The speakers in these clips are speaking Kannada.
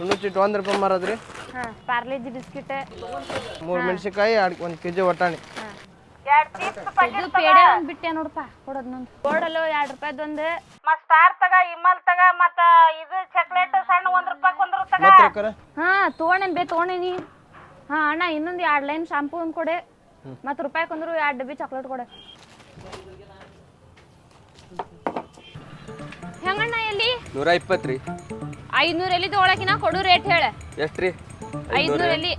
ಸುಣ್ಣು ಚಿಟ್ಟು ಒಂದು ರೂಪಾಯಿ ಮಾರದ್ರಿ? ಹಾ ಪಾರ್ಲೇಜಿ ಬಿಸ್ಕಿಟ್. ಮೂರು ಮೆಣಸಿನ್ಕಾಯಿ ಎರಡು ಒಂದು ಕೆ ಜಿ ಒಟ್ಟಾಣಿ ಇದು ಪೇಡೆ ಒಂದ್ ಬಿಟ್ಟೆ ನೋಡಪ್ಪ ಕೊಡೋದ್ ನಂದು. ಕೊಡಲು ಎರಡು ರೂಪಾಯ್ದೊಂದು ಮತ್ ಸ್ಟಾರ್ ತಗ ಇಮ್ಮಲ್ ತಗ ಮತ್ತ ಇದು ಚಾಕ್ಲೇಟ್ ಸಣ್ಣ ಒಂದ್ ರೂಪಾಯಿ ಒಂದ್ರ ತಗ. ಮತ್ತೆ ರೊಕ್ಕರ ಹಾ ತಗೊಂಡೇನ್ ಬೇ ತಗೊಂಡೇನಿ ಹಾ ಅಣ್ಣ ಇನ್ನೊಂದು ಎರಡು ಲೈನ್ ಶಾಂಪೂ ಒಂದು ಕೊಡೆ. ಮತ್ ರೂಪಾಯಿ ಕೊಂದ್ರು ಎರಡು ಡಬ್ಬಿ ಚಾಕ್ಲೇಟ್ ಕೊಡೆ. ಹೆಂಗಣ್ಣ ಎಲ್ಲಿ? ನೂರ ಇಪ್ಪತ್ತು ರೀ ಐದ್ನೂರು ಎಲ್ಲಿ ತೊಗೊಳಕಿನ ಕೊಡು ರೇಟ್ ಹೇಳ. ಎಷ್ಟ್ರಿ? ಐದ್ನೂರ ಎಲ್ಲಿ?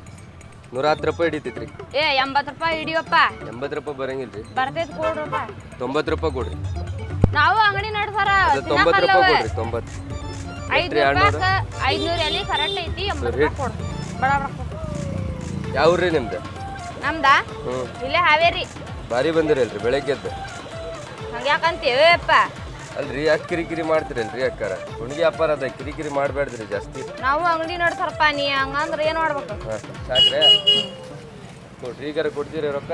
ನೂರ ಹತ್ತು ರೂಪಾಯಿ ಹಿಡಿತೈತಿ ರೀ ಏ ಎಂಬತ್ತು ರೂಪಾಯಿ ಹಿಡಿಯಪ್ಪ. ಎಂಬತ್ತು ರೂಪಾಯಿ ಬರಂಗಿಲ್ರಿ. ಬರ್ತೈತಿ ಕೊಡ್ರಪ್ಪ. ತೊಂಬತ್ತು ರೂಪಾಯಿ ಕೊಡ್ರಿ. ನಾವು ಅಂಗಡಿ ನಡ್ಸಾರ ತೊಂಬತ್ತು ರೂಪಾಯಿ ಕೊಡ್ರಿ ತೊಂಬತ್ತು. ಐದ್ನೂರು ರೂಪಾಯಿ ಐದ್ನೂರು ಎಲ್ಲಿ? ಕರೆಕ್ಟ್ ಐತಿ ಎಂಬತ್ತು ರೂಪಾಯಿ ಕೊಡು. ಬಡ ಬಡ. ಕೊಡು. ಯಾವ ರೀ ನಿಮ್ದು? ನಮ್ದಾ ಇಲ್ಲೇ ಹಾವೇರಿ. ಬಾರಿ ಬಂದಿರಲ್ರಿ ಬೆಳಗ್ಗೆದ್ದು ಹಂಗ್ಯಾಕಂತೀವಿ ಅಪ್ಪ. ಅಲ್ರಿ ಯಾಕೆ ಕಿರಿಕಿರಿ ಮಾಡ್ತೀರಲ್ರಿ ಅಕ್ಕಾರ? ಹುಣ್ಗಿ ವ್ಯಾಪಾರ ಅದ ಕಿರಿಕಿರಿ ಮಾಡಬೇಡ್ರಿ ಜಾಸ್ತಿ. ನಾವು ಅಂಗಡಿ ನಡ್ಸಾರಪ್ಪ ನೀ ಹಂಗಂದ್ರೆ ಏನು ಮಾಡ್ಬೇಕು? ಹಾಂ ಸಾಕ್ರೆ? ಕೊಡ್ರಿ ಈಗಾರ ಕೊಡ್ತೀರಿ ರೊಕ್ಕ?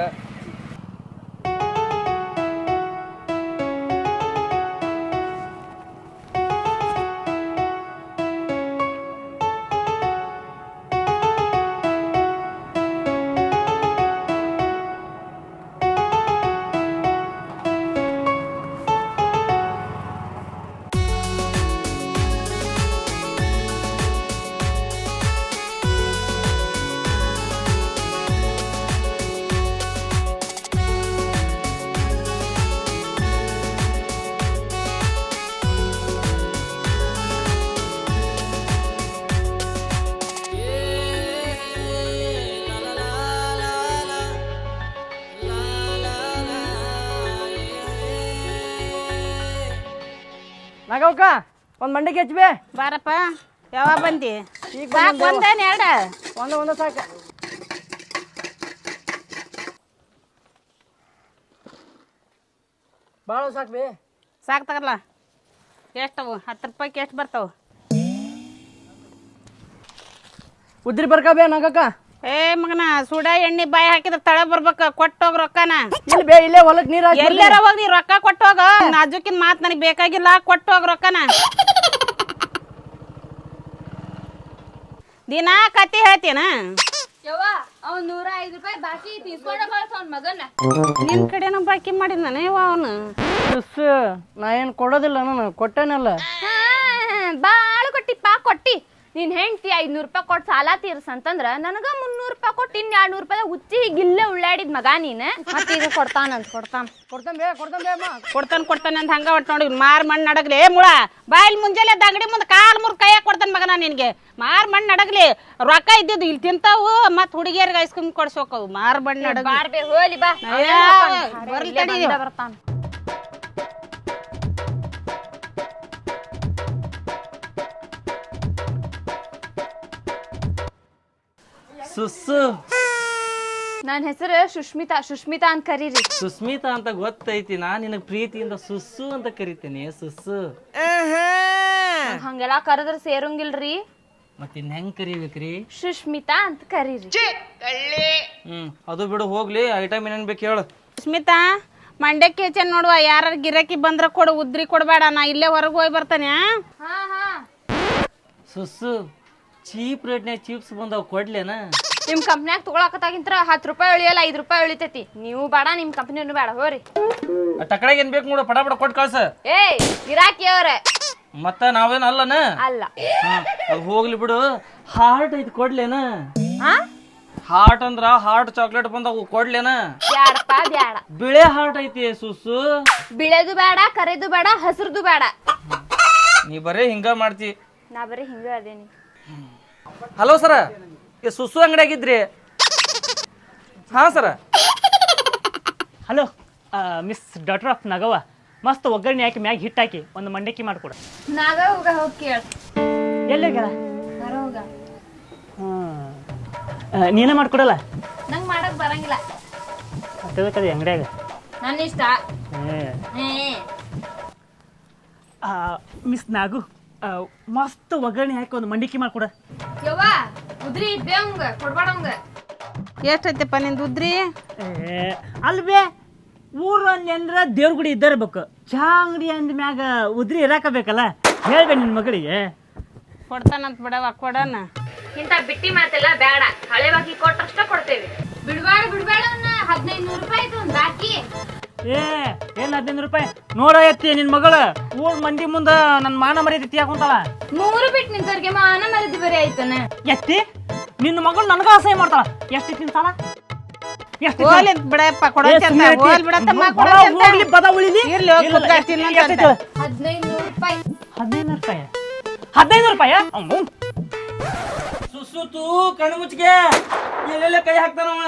ನಾಗವ್ಕ ಒಂದು ಮಂಡಿಗೆ ಹಚ್ಬೇ ಬಾರಪ್ಪ ಯಾವಾಗ ಬಂದಿ? ಈಗ ಸಾಕ್ ಒಂದೇನು ಎರಡ? ಒಂದು ಒಂದು ಸಾಕು. ಭಾಳ ಸಾಕು ಬೇ. ಸಾಕು ತಗಲ್ಲ ಎಷ್ಟವು ಹತ್ತು ರೂಪಾಯಿಗೆ ಎಷ್ಟು ಬರ್ತಾವ? ಉದ್ರಿ ಬರ್ಕ ಬೇ ನಾಗಕ್ಕ ಏ ಮಗನ ಸುಡ ಎಣ್ಣೆ ಬಾಯಿ ಹಾಕಿದ್ರೆ ತಳ ಬರ್ಬೇಕ ಕೊಟ್ಟೋಗ ರೊಕ್ಕನ. ಇಲ್ಲಿ ಬೇ ಇಲ್ಲೇ ಹೊಲಕ್ ನೀರ ಹಾಕಿ ಎಲ್ಲಾರ ಹೋಗಿ ನೀ ರೊಕ್ಕ ಕೊಟ್ಟೋಗ? ನಾಜುಕಿನ ಮಾತು ನನಗೆ ಬೇಕಾಗಿಲ್ಲ ಕೊಟ್ಟೋಗ ರೊಕ್ಕನ. ದಿನಾ ಕತಿ ಹೇಳ್ತೀನ? ಯವ್ವ ಅವ್ನ್ ನೂರ ಐದು ರೂಪಾಯಿ ಬಾಕಿ ತೀಸ್ಕೊಂಡ ಅವ್ನ ಮಗನ ನಿನ್ ಕಡೆನೂ ಬಾಕಿ ಮಾಡಿದ್ದಾನೆ ಅವನು? ಮಿಸ್ ನಾ ಏನು ಕೊಡೋದಿಲ್ಲ ನಾನು ಕೊಟ್ಟೇನಲ್ಲ. ಬಾಳ ಕೊಟ್ಟಿಪ್ಪ ಕೊಟ್ಟಿ. ನೀನ್ ಹೆಂಡ್ತಿ ಐದ್ನೂರು ರೂಪಾಯಿ ಕೊಟ್ಟು ಸಾಲ ತೀರ್ಸ ಅಂತಂದ್ರ ನನಗ ಮುನ್ನೂರು ರೂಪಾಯಿ ಕೊಟ್ಟು ಇನ್ ಎರಡ್ ನೂರ್ ರೂಪಾಯಿ ಉಚ್ಚಿ ಗಿಲ್ಲೆ ಉಳ್ಳಾಡಿದ ಮಗ ನೀನ್. ಮತ್ತೆ ಇದು ಕೊಡ್ತಾನಂತ ಕೊಡ್ತಾನ. ಕೊಡ್ತಾನೆ ಬೇ ಕೊಡ್ತಾನೆ ಬೇ ಅಮ್ಮ. ಕೊಡ್ತಾನೆ ಕೊಡ್ತಾನೆ ಅಂತ ಹಂಗ ಒಟ್ಟು ನೋಡಿ ಮಾರ್ ಮಣ್ಣು ನಡಗ್ಲಿ. ಏ ಮುಳ ಬಾಯಿಲ್ ಮುಂಜಾನೆ ದಂಗಡಿ ಮುಂದೆ ಕಾಲ್ ಮುರ್ ಕೈಯಾಗ ಕೊಡ್ತಾನೆ ಮಗನ ನಿನಗೆ. ಮಾರ್ ಮಣ್ಣು ನಡಗ್ಲಿ. ರೊಕ್ಕ ಇದ್ದಿದ್ದು ಇಲ್ಲಿ ತಿಂತಾವು ಮತ್ ಹುಡುಗಿಯರಿಗೆ ಐಸ್ಕ್ರೀಮ್ ಕೊಡ್ಸೋಕವು ಮಾರ್ ಮಣ್ಣು ನಡಗ್ಲಿ. ಹೋಲಿ ಬಾ. ಬರ್ತಾನ. ಸುಸ್ಸು. ನನ್ನ ಹೆಸರು ಸುಷ್ಮಿತಾ ಸುಷ್ಮಿತಾ ಅಂತ ಕರೀರಿ. ಸುಸ್ಮಿತಾ ಅಂತ ಗೊತ್ತೈತಿ ನಾನು ನಿನಗೆ ಪ್ರೀತಿಯಿಂದ ಸುಸ್ಸು ಅಂತ ಕರಿತೀನಿ ಸುಸ್ಸು. ನಂಗ್ ಹಂಗೆಲ್ಲ ಕರೆದ್ರ ಸೇರಂಗಿಲ್ರಿ. ಮತ್ತೆ ಇನ್ ಹೆಂಗ್ ಕರಿಬೇಕ್ರಿ? ಸುಷ್ಮಿತಾ ಅಂತ ಕರೀರಿ. ಹ್ಮ್ ಅದು ಬಿಡು ಹೋಗ್ಲಿ ಐಟಮ್ ಏನೇನ್ ಬೇಕು ಹೇಳು. ಸ್ಮಿತಾ ಮಂಡ್ಯಕ್ಕೆ ಹೆಚ್ಚನ್ ನೋಡುವ ಯಾರ ಗಿರಾಕಿ ಬಂದ್ರ ಕೊಡು ಉದ್ರಿ ಕೊಡಬೇಡ ನಾ ಇಲ್ಲೇ ಹೊರಗೆ ಹೋಗಿ ಬರ್ತಾನೆ ಹಾ ಹಾ. ಸುಸ್ಸು. ಚೀಪ್ ರೇಟ್ನ್ಯಾಗ ಚಿಪ್ಸ್ ಬಂದಾವ ಕೊಡ್ಲೇನ? ನಿಮ್ ಕಂಪ್ನ್ಯಾಗ ತಗೊಳಕತ್ತಾಗಿಂತ್ರ ಹತ್ತು ರೂಪಾಯಿ ಉಳಿಯಲ್ಲ ಐದು ರೂಪಾಯಿ ಉಳಿತೈತಿ ನೀವು ಬೇಡ ನಿಮ್ ಕಂಪ್ನಿನೂ ಬೇಡ ಹೋರಿ ಟಕಳಾಗ ಏನ್ ಬೇಕು ನೋಡು ಪಟ ಪಟ ಕೊಟ್ಟು ಕಳ್ಸ ಏಯ್ ಗಿರಾಕಿ ಅವ್ರೆ. ಮತ್ತ ನಾವೇನ್ ಅಲ್ಲನ? ಅಲ್ಲ. ಅದು ಹೋಗ್ಲಿ ಬಿಡು. ಹಾರ್ಟ್ ಐತಿ ಕೊಡ್ಲೇನ? ಹಾ ಹಾರ್ಟ್ ಅಂದ್ರ ಹಾರ್ಟ್ ಚಾಕ್ಲೇಟ್ ಬಂದಾವು ಕೊಡ್ಲೇನ? ಬ್ಯಾಡಪ್ಪ ಬ್ಯಾಡ. ಬಿಳೆ ಹಾರ್ಟ್ ಐತಿ ಸುಸು? ಬಿಳೆದು ಬೇಡ ಕರೆದು ಬೇಡ ಹಸಿರುದು ಬೇಡ. ನೀ ಬರೇ ಹಿಂಗ ಮಾಡ್ತಿ. ನಾ ಬರೀ ಹಿಂಗ ಅದೇನಿ. ಹಲೋ ಸರ ಈ ಸುಸು ಅಂಗಡಿಯಾಗಿದ್ರಿ? ಹಾ ಸರ. ಹಲೋ ಮಿಸ್ ಡಾಟರ್ ಆಫ್ ನಗವ ಮಸ್ತ್ ಒಗ್ಗರಣೆ ಹಾಕಿ ಮ್ಯಾಗ ಹಿಟ್ಟು ಹಾಕಿ ಒಂದು ಮಂಡಕ್ಕಿ ಮಾಡ್ಕೊಡ. ನಾಗ ಹೋಗ ಹೋಗಿ ಕೇಳ. ಹೋಗ. ನೀನೇ ಮಾಡ್ಕೊಡಲ್ಲ? ನಂಗ್ ಮಾಡಕ್ ಬರಂಗಿಲ್ಲ. ತಿಳ್ಕದಿ ಅಂಗಡಿಯಾಗ? ನನ್ನ ಇಷ್ಟ ಮಿಸ್ ನಾಗು. ಆ, ಮಸ್ತ್ ಒಗ್ಗರಣೆ ಹಾಕಿ ಒಂದು ಮಂಡಿಕೆ ಮಾಡ್ಕೊಡ. ಯವ್ವ ಉದ್ರಿ ಇದ್ದೆ ಅವಂಗ ಕೊಡ್ಬೇಡ ಎಷ್ಟೈತಪ್ಪ ನಿಂದು ಉದ್ರಿ? ಅಲ್ವೇ ಊರಲ್ಲಿ ಅಂದ್ರೆ ದೇವ್ರ ಗುಡಿ ಇದ್ದಿರ್ಬೇಕು ಚಹಾ ಅಂಗಡಿ ಅಂದ ಮ್ಯಾಗ ಉದ್ರಿ ಇರಾಕ ಬೇಕಲ್ಲ ಹೇಳ್ಬೇ ನಿನ್ನ ಮಗಳಿಗೆ. ಕೊಡ್ತಾನಂತ ಬಿಡವ ಕೊಡೋಣ. ಇಂಥ ಬಿಟ್ಟಿ ಮಾತೆಲ್ಲ ಬೇಡ ಹಳೆ ಬಾಕಿ ಕೊಟ್ಟಷ್ಟ ಕೊಡ್ತೇವೆ. ಬಿಡ್ಬೇಡ ಬಿಡ್ಬೇಡ ಹದಿನೈದು ನೂರು ರೂಪಾಯಿ ಆಯ್ತು ಒಂದು ಬಾಕಿ. ಏ ಏನ್ ಹದಿನೈದು ರೂಪಾಯಿ? ನೋಡ ಎತ್ತಿ ನಿನ್ ಮಗಳು. ಊರ್ ಮಂದಿ ಮುಂದ ನನ್ ಮಾನ ಮರ್ಯಾದೆ ತಿಯಾಕೊಂತಾಳ ಮೂರು ಬಿಟ್ಟು ನಿಂತವ್ರಿಗೆ ಮಾನ ಮರದಿ ಬರೀ ಆಯ್ತಾನ. ಎತ್ತಿ? ನಿನ್ನ ಮಗಳು ನನಗ ಅಸಹ್ಯ ಮಾಡ್ತಾಳ. ಎಷ್ಟು ತಿಂತಾಳ ಎಷ್ಟು ಹೋಗ್ಲಿ ಅಂತ ಬಿಡಪ್ಪ ಕೊಡೋಚಂತ ಹೋಗ್ಲಿ ಬಿಡತ್ತಮ್ಮ ಕೊಡೋಚಂತ ಹೋಗ್ಲಿ ಬದ ಉಳಿಲಿ. ಇರ್ಲಿ, ಹೋಗ್. ಹದಿನೈದು ನೂರು ರೂಪಾಯಿ ಹದಿನೈದು ರೂಪಾಯಿ. ಹದಿನೈದು ರೂಪಾಯಿ? ಅವ್ನು ಸುಸುತು ಕಣ್ಣು ಮುಚ್ಚಿಗೆ ಎಲ್ಲೆಲ್ಲ ಕೈ ಹಾಕ್ತಾನವ.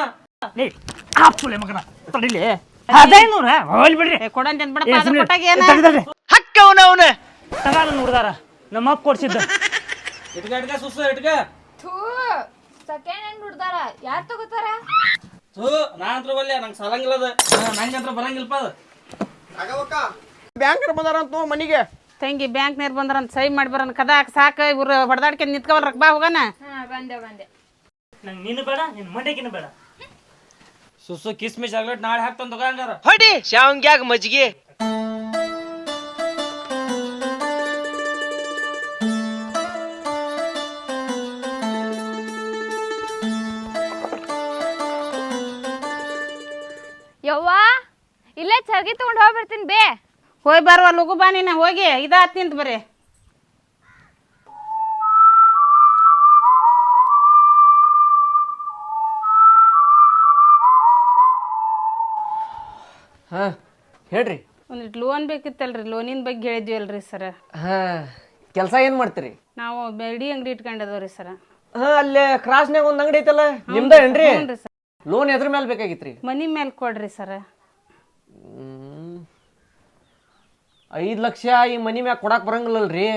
ಲೇ ಆಪ್ಸುಲೆ ಮಗನ. ತಡಿಲಿ. ಹದಿನೈದು ನೂರ ಹೋಗ್ಲಿ ಬಿಡ್ರಿ. ಏ, ಕೊಡಂತ ಏ, ಬಿಡಪ್ಪ ಕೊಟ್ಟಾಗ ಏನ? ತಡಿ, ತಡಿ. ಹಕ್ಕ ಅವನ ಅವನ ತಗಾಲ ನೋಡ್ದಾರ. ನಮ್ಮ ಅಪ್ಪ ಕೊಡ್ಸಿದ್ದ. ಇಟ್ಕ ಇಟ್ಕ ಸುಸು ಇಟ್ಕ. ಥೂ ಸೆಕೆಂಡ್ ಹ್ಯಾಂಡ್ ಹುಡ್ದಾರ. ಯಾರು ತಗೋತಾರ? ಥೂ ನಾ ಅಂತ ಬಲ್ಲೆ ನಂಗೆ ಸಾಲಂಗಿಲ್ಲ ಅದು. ನಂಗೆ ಅಂತ ಬರಂಗಿಲ್ಲಪ್ಪ ಅದು. ಬ್ಯಾಂಕರ್ ಬಂದಾರ ಅಂತ ಮನಿಗೆ. ತಂಗಿ ಬ್ಯಾಂಕ್ನೇರ್ ಬಂದ್ರಂತ ಸಹಿ ಮಾಡಿ ಬರೋಣ ಕದಾಕ ಸಾಕ ಇವ್ರು ಹೊಡೆದಾಡ್ಕೊಂಡು ನಿಂತ್ಕೊಬರ್ರಕ್ ಬಾ ಹೋಗಣ ಹಾ ಬಂದೆ ಬಂದೆ. ನಂಗೆ ನೀನು ಬೇಡ ನಿನ್ನ ಮಂಡೆಗಿನ ಬೇಡ. ಸುಸು ಕಿಸ್ಮಿ ಚಾಕ್ಲೇಟ್ ನಾಳೆ ಹಾಕ್ತಾನ ತಗೋ ಹಂಗಾರ ಹೊಡಿ ಶಾವಂಗ್ಯಾಗ ಮಜ್ಜಿಗೆ ಯವ್ವ ಇಲ್ಲೇ ಚರ್ಗಿ ತಗೊಂಡು ಹೋಗ್ಬಿಡ್ತೀನಿ ಬೇ ಹೋಗಿ ಬರುವ ಲಗು ಬಾ ನೀನು ಹೋಗಿ ಇದಾತ್ ನಿಂತ ಬರ್ರಿ ಹೇಳ್ರಿ ಒಂದಿಟ್ ಲೋನ್ ಬೇಕಿತ್ತಲ್ರಿ ಲೋನಿನ ಬಗ್ಗೆ ಹೇಳಿದ್ವಿ ಅಲ್ರಿ ಸರ. ಹಾ ಕೆಲಸ ಏನ್ ಮಾಡ್ತೀರಿ? ನಾವು ಬೆಡಿ ಅಂಗಡಿ ಇಟ್ಕೊಂಡಿದವ್ರಿ ಸರ. ಹಾ ಅಲ್ಲೇ ಕ್ರಾಸ್ನಾಗ ಒಂದ್ ಅಂಗಡಿ ಐತಲ್ಲ ನಿಮ್ದ ಏನ್ರಿ? ಹ್ಞೂ ಸರ್. ಲೋನ್ ಎದ್ರ ಮೇಲೆ ಬೇಕಾಗಿತ್ರಿ? ಮನಿ ಮೇಲೆ ಕೊಡ್ರಿ ಸರ. ಹ್ಮ್. ಐದ್ ಲಕ್ಷ ಈ ಮನಿ ಮ್ಯಾಗ ಕೊಡಾಕ್ ಬರಂಗಿಲ್ಲಲ್ರಿ?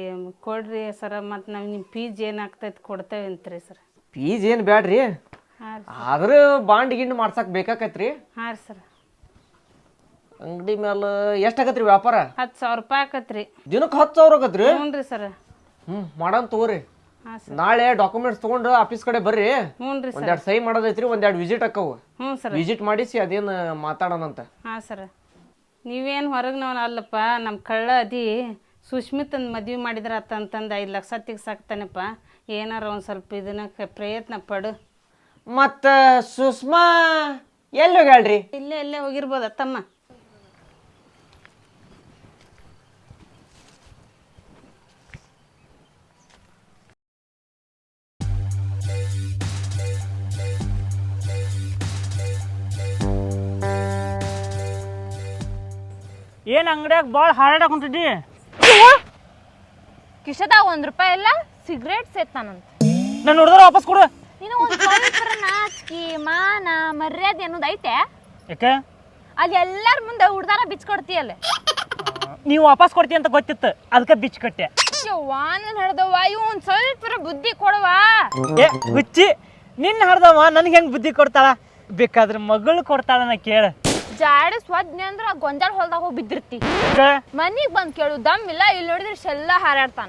ಏ ಕೊಡ್ರಿ ಸರ ಮತ್ತು ನಾವು ನಿಮ್ಮ ಫೀಸ್ ಏನಾಗ್ತೈತೆ ಕೊಡ್ತೇವೆ ಅಂತ್ರಿ ಸರ್. ಫೀಸ್ ಏನ್ ಬ್ಯಾಡ್ರಿ? ಹಾಂ ಆದ್ರ ಬಾಂಡ್ ಗಿಂಡ್ ಮಾಡ್ಸಕ್ ಬೇಕಾಕತ್ರಿ? ಹಾಂ ಸರ್. ಅಂಗಡಿ ಮ್ಯಾಲ ಎಷ್ಟು ಆಗತ್ರಿ ವ್ಯಾಪಾರ? ಹತ್ತು ಸಾವಿರ ರೂಪಾಯಿ ಆಕತ್ರಿ ದಿನಕ್ಕೆ ಹತ್ತು ಸಾವಿರ ಆಗತ್ರಿ? ಹ್ಞೂ ರೀ ಸರ್. ಹ್ಞೂ ಮಾಡೋಣ ತಗೋರಿ. ಹಾಂ ಸರ್. ನಾಳೆ ಡಾಕ್ಯುಮೆಂಟ್ಸ್ ತಗೊಂಡು ಆಫೀಸ್ ಕಡೆ ಬರ್ರಿ. ಸರ್. ಒಂದೆರಡು ಸಹಿ ಮಾಡೋದೈತ್ರಿ ಒಂದೆರಡು ವಿಸಿಟ್ ಅಕ್ಕವು. ಹ್ಞೂ ಸರ್. ವಿಸಿಟ್ ಮಾಡಿಸಿ ಅದೇನು ಮಾತಾಡೋಣಂತ ಹಾಂ ಸರ್. ನೀವೇನು ಹೊರಗೆ ನಾವು ಅಲ್ಲಪ್ಪ ನಮ್ಮ ಕಳ್ಳ ಅದಿ ಸುಶ್ಮಿತನ ಮದ್ವೆ ಮಾಡಿದ್ರ ಅಂತಂದು ಐದು ಲಕ್ಷ ತೆಗ್ಸಾಕ್ತಾನಪ್ಪ. ಏನಾರ ಒಂದು ಸ್ವಲ್ಪ ಇದನ್ನ ಕ- ಪ್ರಯತ್ನ ಪಡು. ಮತ್ತ ಸುಷ್ಮಾ ಎಲ್ಲಿ ಹೋಗ್ಯಾಳ್ರಿ? ಇಲ್ಲೇ ಇಲ್ಲೇ ಹೋಗಿರ್ಬೋದ ತಮ್ಮ ಏನ್ ಅಂಗಡಿಯಾಗ ಭಾಳ ಹಾರಾಡಕ್ ಹೊಂಟಿದ್ದಿ? ಕಿಶದಾಗ ಒಂದ್ ರೂಪಾಯಿ ಎಲ್ಲ ಸಿಗರೇಟ್ ಸೇತಾನಂತ ನಾನು ನೋಡಿದ್ರೆ ವಾಪಸ್ ಕೊಡು. ನೀನು ಒಂದು ಸ್ವಲ್ಪ ನಾಚಿಕೆ ಮಾನ ಮರ್ಯಾದೆ ಅನ್ನೋದು ಐತೆ. ಯಾಕೆ? ಅಲ್ಲಿ ಎಲ್ಲರ ಮುಂದೆ ಹುಡ್ದಾರ ಬಿಚ್ಕೊಡ್ತೀಯಲ್ಲ ನೀವು ವಾಪಸ್ ಕೊಡ್ತಿ ಅಂತ ಗೊತ್ತಿತ್ತು. ಅದಕ್ಕೆ ಬಿಚ್ ಕಟ್ಟೆ ವಾನನ್ ನಾನು ಹೇಳ್ದವ್ವ ಇವ್ ಒಂದ್ ಸ್ವಲ್ಪ ಬುದ್ಧಿ ಕೊಡವಾ. ಏ ಹುಚ್ಚಿ ನಿನ್ನ ಹರ್ದವ ನನಗೆ ಹೆಂಗ್ ಬುದ್ಧಿ ಕೊಡ್ತಾಳ? ಬೇಕಾದ್ರೆ ಮಗಳು ಕೊಡ್ತಾಳ ನಾ ಕೇಳ. ಜಾಡ ಸ್ವಜ್ಞ ಅಂದ್ರ ಗೊಂಜಾಳ ಹೊಲ್ದಾಗ ಹೋಗಿ ಬಿದ್ದಿರ್ತಿ. ಮನಿಗ್ ಬಂದ್ ಕೇಳು ದಮ್ ಇಲ್ಲ ಇಲ್ಲಿ ನೋಡಿದ್ರೆ ಶೆಲ್ಲ ಹಾರಾಡ್ತಾನ.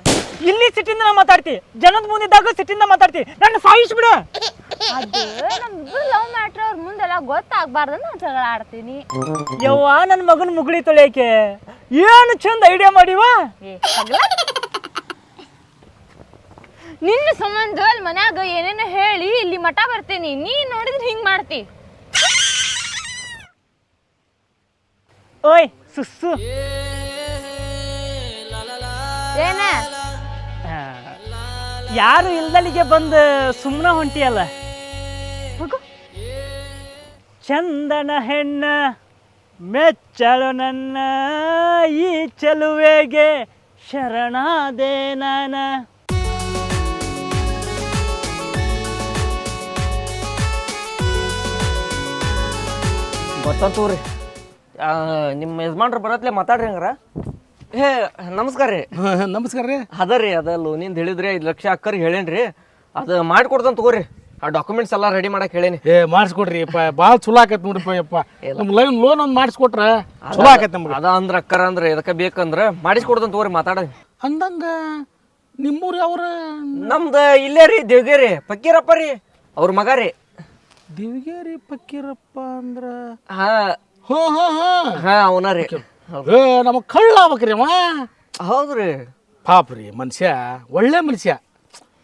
ಇಲ್ಲಿ ಸಿಟ್ಟಿಂದ ನಾ ಮಾತಾಡ್ತಿ ಜನದ ಮುಂದಿದ್ದಾಗ ಸಿಟ್ಟಿಂದ ಮಾತಾಡ್ತಿ ನನ್ನ ಸಾಯಿಸ್ಬಿಡು ಅದು ನಮ್ದು ಲವ್ ಮ್ಯಾಟ್ರ್ ಅವ್ರ ಮುಂದೆಲ್ಲ ಗೊತ್ತಾಗ್ಬಾರ್ದು ನಾ ಜಗಳ ಆಡ್ತೀನಿ. ಯವ್ವ ನನ್ನ ಮಗನ ಮುಗುಳಿ ತೊಳೆಯಕ್ಕೆ ಏನು ಚಂದ ಐಡಿಯಾ ಮಾಡಿವ ಏ ತಗ್ಲ. ನಿನ್ನ ಸಂಬಂಧ ಅಲ್ಲಿ ಮನ್ಯಾಗ ಏನೇನೋ ಹೇಳಿ ಇಲ್ಲಿ ಮಠ ಬರ್ತೀನಿ ನೀ ನೋಡಿದ್ರೆ ಹಿಂಗ್ ಮಾಡ್ತಿ. ಓಯ್ ಸುಸ್ಸು. ಏನ? ಯಾರು ಇಲ್ದಲ್ಲಿಗೆ ಬಂದು ಸುಮ್ಮನೆ ಹೊಂಟಿಯಲ್ಲ? ಚಂದನ ಹೆಣ್ಣ ಮೆಚ್ಚಳು ನನ್ನ ಈ ಚೆಲುವೆಗೆ ಶರಣಾದೆ ನಾನ ನಿಮ್ಮ ಯಜಮಾನ್ರು ಬರತ್ಲೆ ಮಾತಾಡ್ರಿ ಹಂಗಾರ? ಹೇ ನಮಸ್ಕಾರ ರೀ. ನಮಸ್ಕಾರ ರೀ. ಅದ ರೀ ಅದ ಲೋನಿಂದ ಹೇಳಿದ್ರಿ ಐದು ಲಕ್ಷ ಅಕ್ಕರ್ ಹೇಳೇನ್ರಿ ಅದು ಮಾಡ್ಕೊಡ್ತಾನ ತಗೋರಿ. ಆ ಡಾಕ್ಯುಮೆಂಟ್ಸ್ ಎಲ್ಲ ರೆಡಿ ಮಾಡಕ್ ಹೇಳೇನಿ. ಏ ಮಾಡಿಸ್ಕೊಡ್ರಿ ಭಾಳ ಚಲೋ ಆಕೈತಿ ನೋಡ್ರಿಪ್ಪ ಯಪ್ಪ. ನಮ್ಮ ಲೈನ್ ಲೋನ್ ಒಂದು ಮಾಡಿಸ್ಕೊಟ್ರ ಚಲೋ ಆಕೈತಿ ನಮ್ಗೆ. ಅದ ಅಂದ್ರೆ ಅಕ್ಕರ ಅಂದ್ರೆ ಇದಕ್ಕೆ ಬೇಕಂದ್ರ ಮಾಡಿಸ್ಕೊಡ್ತಾನ ತಗೋರಿ ಮಾತಾಡ ಅಂದಂಗ ನಿಮ್ಮೂರು ಅವ್ರ ನಮ್ದು ಇಲ್ಲೇ ರೀ ದೇವ್ಗೇರಿ. ಪಕ್ಕೀರಪ್ಪ ರೀ. ಅವ್ರ ಮಗ ರೀ. ದೇವಗೇರಿ ಪಕ್ಕೀರಪ್ಪ ಅಂದ್ರ? ಹಾ ಹಾ ಹಾ ಹಾ. ಹಾ ಅವನ ರೀ. ಏ ನಮಗ್ ಕಳ್ಳ ಆಗ್ಬೇಕ್ರಿ ಅವ. ಹೌದ್ರಿ. ಪಾಪ ರೀ ಮನುಷ್ಯ ಒಳ್ಳೆ ಮನುಷ್ಯ.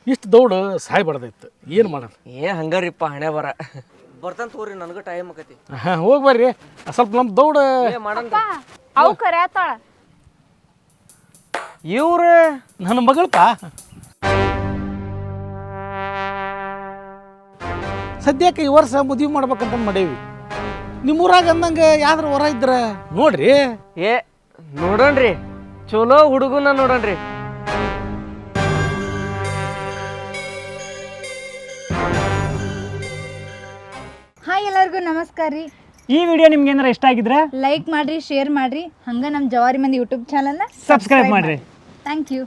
ಇಷ್ಟು ದೌಡು ಸಾಯ್ಬಾರ್ದಿತ್ತು ಏನು ಮಾಡೋದು? ಏ ಹಂಗಾರಿಪ್ಪ ಹಣೆ ಬರ. ಬರ್ತಾನ ತಗೋರಿ ನನಗೂ ಟೈಮ್ ಆಕತಿ. ಹಾಂ ಹೋಗಿ ಬರ್ರಿ. ಸ್ವಲ್ಪ ನಮ್ಮ ದೌಡ ಏ ಮಾಡನ್ ಅವು ಕರೆಯತ್ತಾಳ ಇವ್ರು? ನನ್ನ ಮಗಳಪ್ಪ ಸದ್ಯಕ್ಕೆ ಈ ವರ್ಷ ಮದುವೆ ಮಾಡ್ಬೇಕಂತ ಮಾಡೇವಿ. ನಿಮ್ಮೂರಾಗ ಅಂದಂಗ ಯಾವ್ದ್ರ ಹೊರ ಇದ್ರ? ನೋಡ್ರಿ. ಏ ನೋಡೋಣ್ರಿ. ಚಲೋ ಹುಡುಗನ ನೋಡೋಣ್ರಿ. ಹಾಯ್ ಎಲ್ಲರಿಗೂ ನಮಸ್ಕಾರ ರೀ. ಈ ವಿಡಿಯೋ ನಿಮ್ಗೆ ಏನಾರ ಇಷ್ಟ ಆಗಿದ್ರೆ? ಲೈಕ್ ಮಾಡ್ರಿ ಶೇರ್ ಮಾಡ್ರಿ. ಹಂಗ ನಮ್ಮ ಜವಾರಿ ಮಂದಿ ಯೂಟ್ಯೂಬ್ ಚಾನಲ್ನ ಸಬ್ಸ್ಕ್ರೈಬ್ ಮಾಡ್ರಿ. Thank you